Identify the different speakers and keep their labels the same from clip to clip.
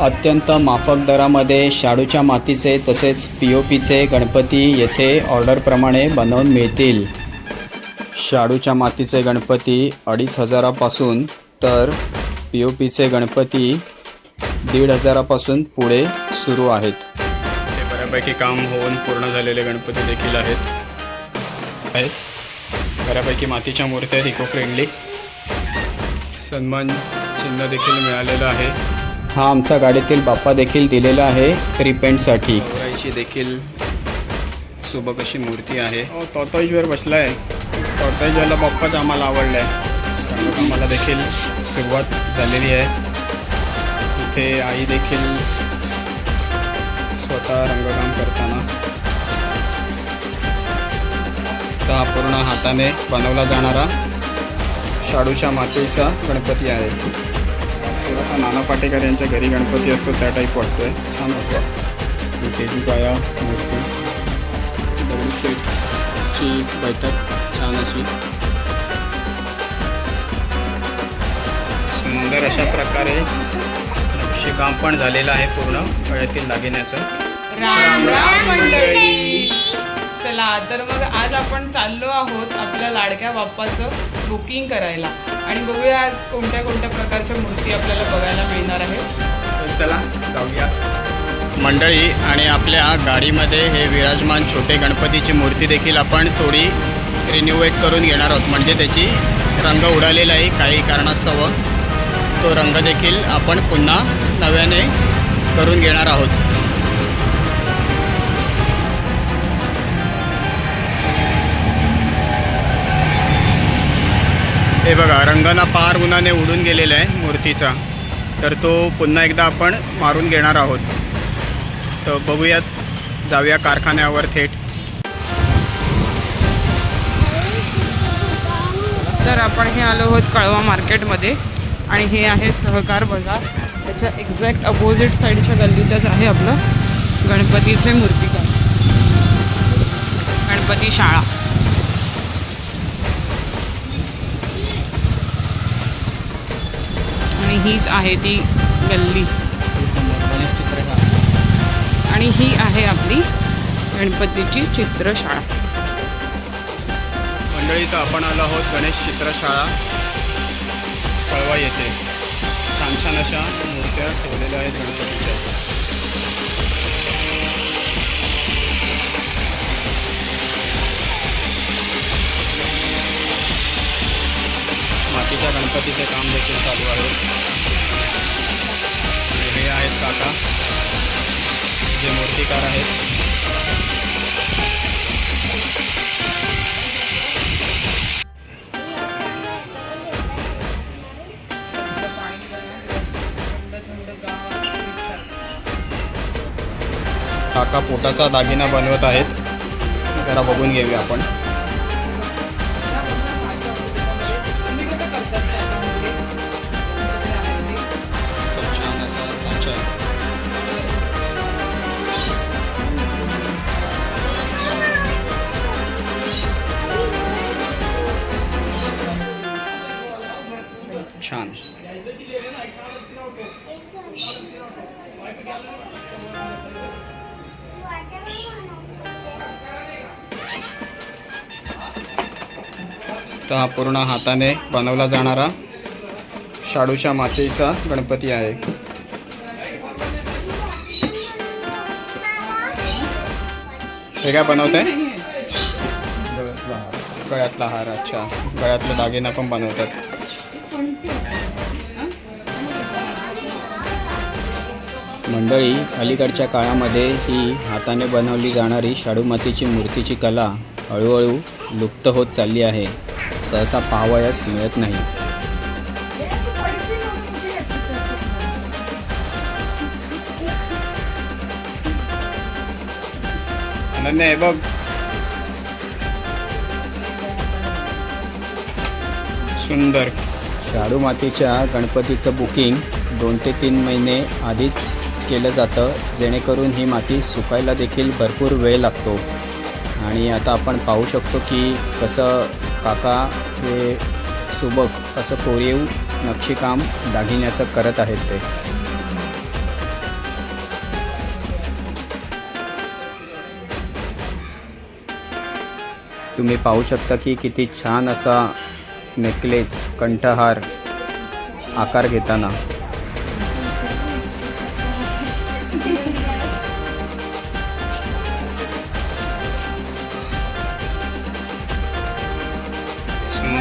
Speaker 1: अत्यंत माफक दरामध्ये शाडूच्या मातीचे तसेच पी ओ पीचे गणपती येथे ऑर्डरप्रमाणे बनवून मिळतील. शाडूच्या मातीचे गणपती अडीच हजारापासून तर पी ओ पीचे गणपती दीड हजारापासून पुढे सुरू आहेत. ते बऱ्यापैकी काम होऊन पूर्ण झालेले गणपती देखील आहेत. आहेत. बऱ्यापैकी मातीच्या मूर्त्या इको फ्रेंडली सन्मान चिन्ह देखील मिळालेलं आहे. हा आमचा गाडीतील बाप्पा देखील दिलेला आहे रिपेंटसाठी. गोराईची देखील सुबक अशी मूर्ती आहे. हो टॉटॉईजवर बसला आहे टॉटॉईजवाला बाप्पाच आम्हाला आवडला आहे आम्हाला देखील सुरुवात झालेली आहे. इथे आई देखील स्वतः रंगकाम करताना. तर हा पूर्ण हाताने बनवला जाणारा शाडूच्या मातीचा गणपती आहे. असा नाना पाटेकर यांच्या घरी गणपती असतो त्या टाईप वाटतोय. छान वाटतं ही तेजूकाया मूर्ती. दगडूशेठची बैठक छान अशी. सुंदर अशा प्रकारे नक्षीकाम पण झालेलं आहे पूर्ण गळ्यातील दागिन्याचं.
Speaker 2: राम राम मंडळी! चला तर मग आज आपण चाललो आहोत आपल्या लाडक्या बाप्पाचं बुकिंग करायला. आणि बघूया आज कोणत्या कोणत्या प्रकारच्या मूर्ती आपल्याला बघायला मिळणार आहेत.
Speaker 1: तर चला जाऊया. मंडळी आणि आपल्या गाडीमध्ये हे विराजमान छोटे गणपतीची मूर्ती देखील आपण थोडी रिन्युवेट करून घेणार आहोत. म्हणजे त्याची रंग उडालेला आहे काही कारणास्तव. तो रंग देखील आपण पुन्हा नव्याने करून घेणार आहोत. हे बघा रंगना पार उन्हाने उडून गेलेला आहे मूर्तीचा. तर तो पुन्हा एकदा आपण मारून घेणार आहोत. तर बघूयात जाऊया कारखान्यावर थेट.
Speaker 2: तर आपण हे आलो आहोत कळवा मार्केटमध्ये आणि हे आहे सहकार बाजार. त्याच्या एक्झॅक्ट अपोजिट साईडच्या गल्लीतच आहे आपलं गणपतीचे मूर्तिकार गणपती शाळा. हीच आहे ती गल्ली. आणि ही आहे आपली गणपतीची चित्रशाळा.
Speaker 1: मंडळी तर आपण आलो आहोत गणेश चित्रशाळा कळवा येते छान छान अशा मूर्त्या ठेवलेल्या आहेत गणपतीच्या. मातीच्या गणपतीचे काम देखील चालू आहे. हे आहेत काका. जे मूर्तिकार आहेत. काका पोटाचा दागिना बनवत आहेत. जरा बघून घेऊया आपण. तर हा पूर्ण हाताने बनवला जाणारा शाडूच्या मातीचा गणपती आहे. हे काय बनवत आहे गळ्यातला हार अच्छा. गळ्यातला दागिना पण बनवतात. मंडळी अलीकडच्या काळामध्ये ही हाताने बनवली जाणारी शाडू मातीची मूर्तीची कला हळूहळू लुप्त होत चालली आहे. सहसा पाहावयास मिळत नाही. बघ. सुंदर. शाडू मातीच्या गणपतीचं बुकिंग दोन ते तीन महिने आधीच केलं जातं जेणेकरून ही माती सुकायला देखील भरपूर वेळ लागतो. आणि आता आपण पाहू शकतो की कसं काका हे सुबक असं कोरीव नक्षीकाम दागिन्याचं करत आहेत ते. तुम्ही पाहू शकता की किती छान असा नेकलेस कंठहार आकार घेताना.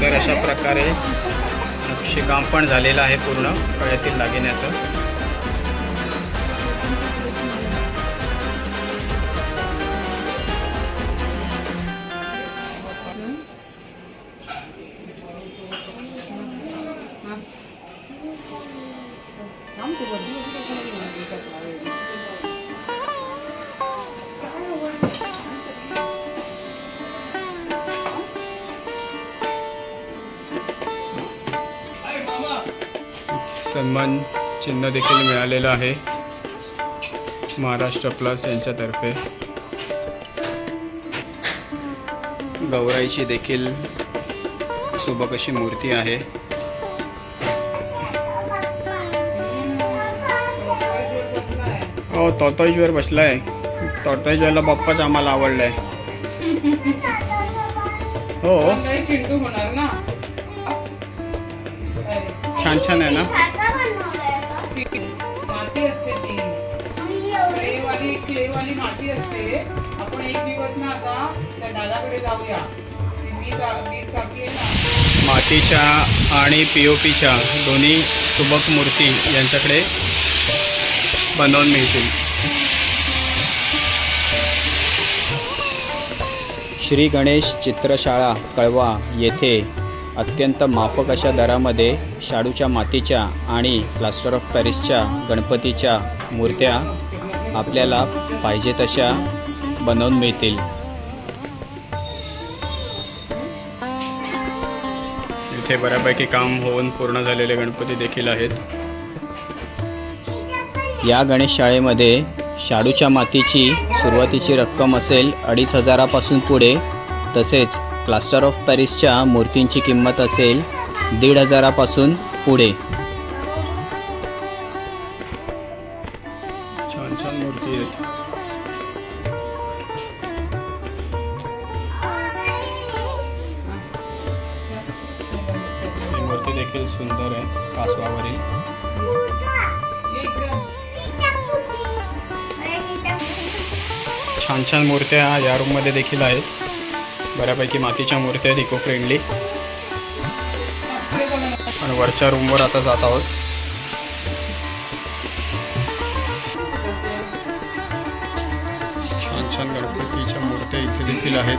Speaker 1: सुंदर अशा प्रकारे नक्षीकाम पण झालेलं आहे पूर्ण कळ्यातील दागिन्याचं. सन्मान चिन्ह देखील मिळालेलं आहे. महाराष्ट्र प्लस यांच्यातर्फे. गौराईची देखील सुबक अशी मूर्ती आहे. हो तोतोईजवर बसलाय. तोतोईजवरला बाप्पाच आम्हाला आवडलाय. हो.
Speaker 2: काही चिंटू होणार ना?
Speaker 1: छान छान आहे ना?
Speaker 2: क्लेवाली क्लेवाली माती असते. आपण एक दिवस ना आता त्या दादाकडे जाऊया. काकी आहे ना.
Speaker 1: मातीच्या आणि पी ओ पीच्या दोन्ही सुबक मूर्ती यांच्याकडे बनवून मिळतील. श्री गणेश चित्रशाळा कळवा येथे अत्यंत माफक अशा दरामध्ये शाडूच्या मातीच्या आणि प्लास्टर ऑफ पॅरिसच्या गणपतीच्या मूर्त्या आपल्याला पाहिजे तशा बनवून मिळतील. इथे बऱ्यापैकी काम होऊन पूर्ण झालेले गणपती देखील आहेत. या गणेश शाळेमध्ये शाडूच्या मातीची सुरुवातीची रक्कम असेल अडीच हजारापासून पुढे तसेच प्लास्टर ऑफ पॅरिसच्या मूर्तींची किंमत असेल दीड हजारापासून पुढे. छान मूर्त्या या रूममध्ये देखील आहेत. बऱ्यापैकी मातीच्या मूर्त्या आहेत इको फ्रेंडली आणि वरच्या रूमवर आता जात आहोत. छान छान गणपतीच्या मूर्त्या इथे देखील आहेत.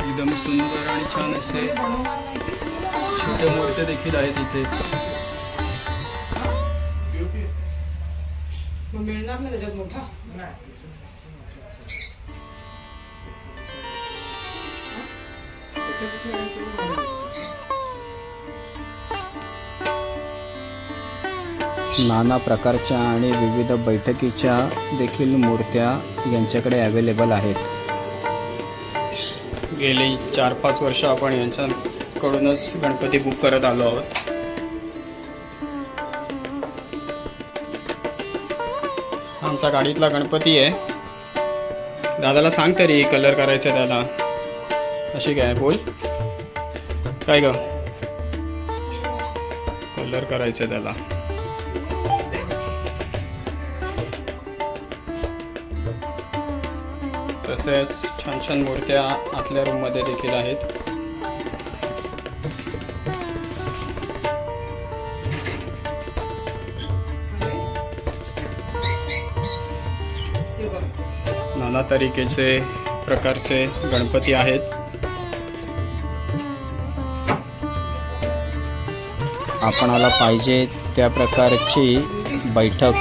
Speaker 1: एकदम सुंदर आणि छान असे छोट्या मूर्त्या देखील आहेत इथे.
Speaker 2: मग मिळणार ना त्याच्यात मोठा.
Speaker 1: नाना प्रकारच्या आणि विविध बैठकीच्या देखील मूर्त्या यांच्याकडे अवेलेबल आहेत. गेली चार पाच वर्ष आपण यांच्याकडूनच गणपती बुक करत आलो आहोत. आमचा गाडीतला गणपती आहे. दादाला सांग तरी कलर करायचा आहे दादा. अशी काय बोल. काय ग? कलर करायचं त्याला. तसेच छान छान मूर्त्या आतल्या रूममध्ये देखील आहेत. नाना तरीकेचे प्रकारचे गणपती आहेत. आपणाला पाहिजे त्या प्रकारची बैठक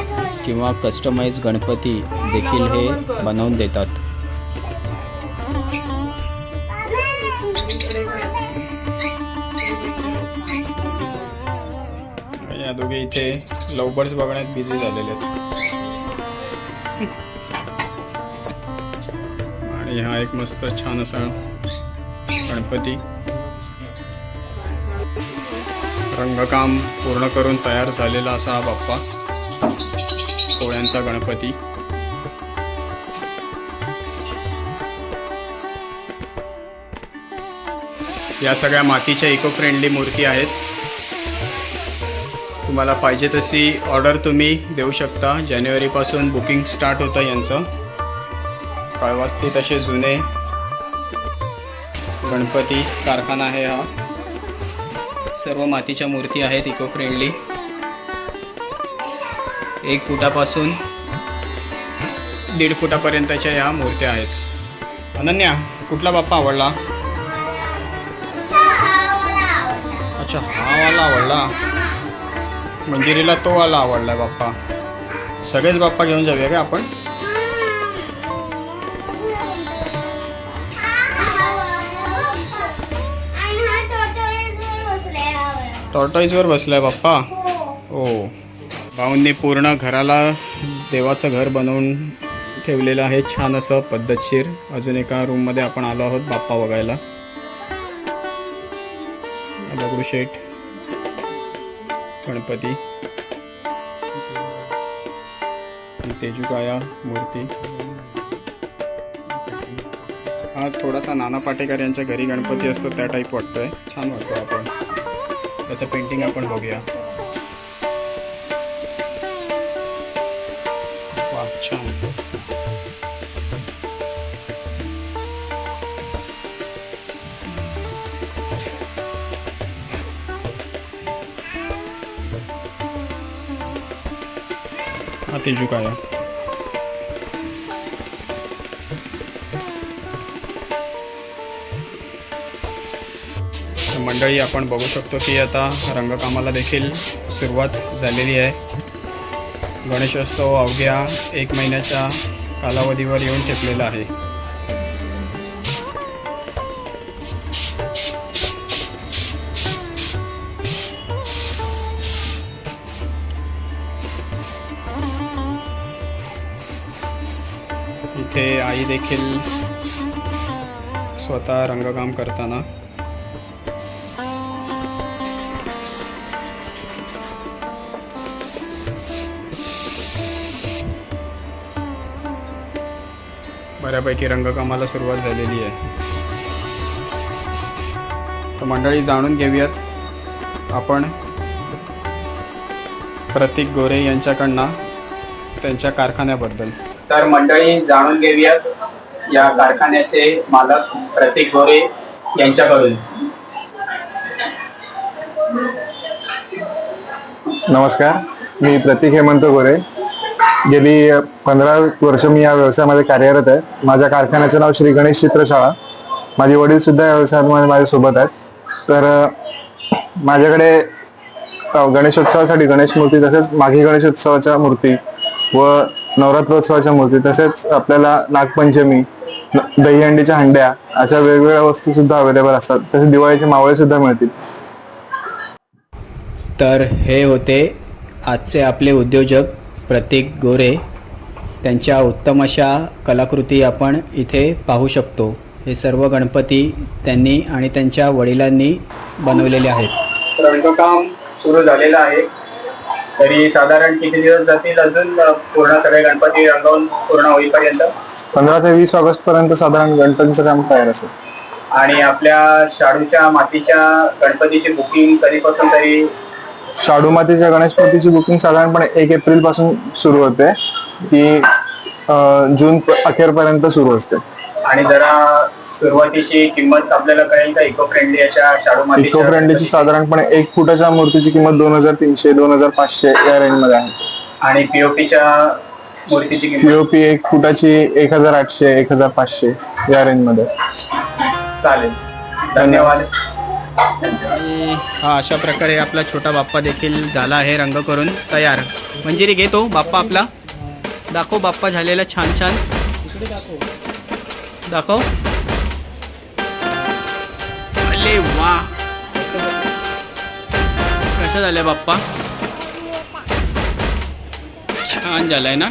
Speaker 1: किंवा कस्टमाइज गणपती देखील हे बनवून देतात. या दोघे इथे लवबर्ड्स बघण्यात बिझी झालेले आहेत. आणि हा एक मस्त छान असा गणपती. रंगकाम पूर्ण करून तयार झालेला असा हा बाप्पा. कोळ्यांचा गणपती. या सगळ्या मातीच्या इको फ्रेंडली मूर्ती आहेत. तुम्हाला पाहिजे तशी ऑर्डर तुम्ही देऊ शकता. जानेवारीपासून बुकिंग स्टार्ट होतं यांचं. कळवास्ती तसे जुने गणपती कारखाना आहे हा. सर्व मातीच्या मूर्ती आहेत इको फ्रेंडली एक फुटापासून दीड फुटापर्यंतच्या या मूर्त्या आहेत. अनन्या कुठला बाप्पा आवडला? अच्छा हा वाला आवडला. मंजिरीला तो वाला आवडला बाप्पा. सगळेच बाप्पा घेऊन जाऊया का आपण? टॉर्टॉईजवर बसलाय बाप्पा. हो. भाऊंनी पूर्ण घराला देवाचं घर बनवून ठेवलेलं आहे. छान असं पद्धतशीर. अजून एका रूममध्ये आपण आलो आहोत बाप्पा बघायला. दगडूशेठ गणपती. ही तेजुकाया मूर्ती. हा थोडासा नाना पाटेकर यांच्या घरी गणपती असतो त्या टाईप वाटतोय. छान वाटतो आपण. त्याचं पेंटिंग आपण बघूया. वा छान. मंडळी आपण बघू शकतो की आता रंगकामाला देखील सुरुवात झालेली आहे. गणेशोत्सव अवघ्या एक महिन्याच्या कालावधीवर येऊन ठेपलेला आहे. इथे आई देखील स्वतः रंगकाम करताना बऱ्यापैकी रंगकामाला सुरुवात झालेली आहे. तर मंडळी जाणून घेऊयात आपण प्रतीक गोरे यांच्याकडनं त्यांच्या कारखान्याबद्दल. तर मंडळी जाणून घेऊयात या कारखान्याचे मालक प्रतीक गोरे यांच्याकडून.
Speaker 3: नमस्कार मी प्रतीक हेमंत गोरे. गेली पंधरा वर्ष मी या व्यवसायामध्ये कार्यरत आहे. माझ्या कारखान्याचं नाव श्री गणेश चित्रशाळा. माझे वडील सुद्धा या व्यवसायामध्ये माझ्यासोबत आहेत. तर माझ्याकडे गणेशोत्सवासाठी गणेश मूर्ती तसेच माघी गणेशोत्सवाच्या मूर्ती व नवरात्रोत्सवाच्या मूर्ती तसेच आपल्याला नागपंचमी दहीहंडीच्या हंड्या अशा वेगवेगळ्या वस्तू सुद्धा अवेलेबल असतात. तसेच दिवाळीचे मावळे सुद्धा मिळतील.
Speaker 1: तर हे होते आजचे आपले उद्योजक प्रतीक गोरे त्यांच्या उत्तम अशा कलाकृती आपण इथे पाहू शकतो. हे सर्व गणपती त्यांनी आणि त्यांच्या वडिलांनी बनवलेले आहेत. रंगकाम सुरू झालेलं आहे. तरी साधारण किती दिवस जातील अजून पूर्ण सगळे गणपती रंगवून पूर्ण होईपर्यंत?
Speaker 3: पंधरा ते वीस ऑगस्ट पर्यंत साधारण गणपतीचं काम तयार असेल?
Speaker 1: आणि आपल्या शाडूच्या मातीच्या गणपतीची बुकिंग कधीपासून तरी
Speaker 3: शाडू मातीच्या गणेश मूर्तीची बुकिंग साधारणपणे एक एप्रिलपासून सुरू होते. ती जून अखेर पर्यंत सुरू असते.
Speaker 1: आणि जरा सुरुवातीची किंमत आपल्याला कळेल का? इको फ्रेंडली अशा शाडू मातीच्या
Speaker 3: इको फ्रेंडलीची? साधारणपणे एक फुटाच्या मूर्तीची किंमत दोन हजार तीनशे दोन हजार पाचशे या रेंजमध्ये आहे.
Speaker 1: आणि पीओपीच्या मूर्तीची
Speaker 3: पीओपी एक फुटाची एक हजार आठशे एक हजार पाचशे या रेंजमध्ये.
Speaker 1: चालेल. धन्यवाद. हा अशा प्रकारे आपला छोटा बाप्पा देखील झाला आहे रंग करून तयार. मंजिरी घेतो बाप्पा आपला. दाखव बाप्पा झालेला छान छान. दाखव. अरे वा. कसं झालं बाप्पा? छान झालाय ना?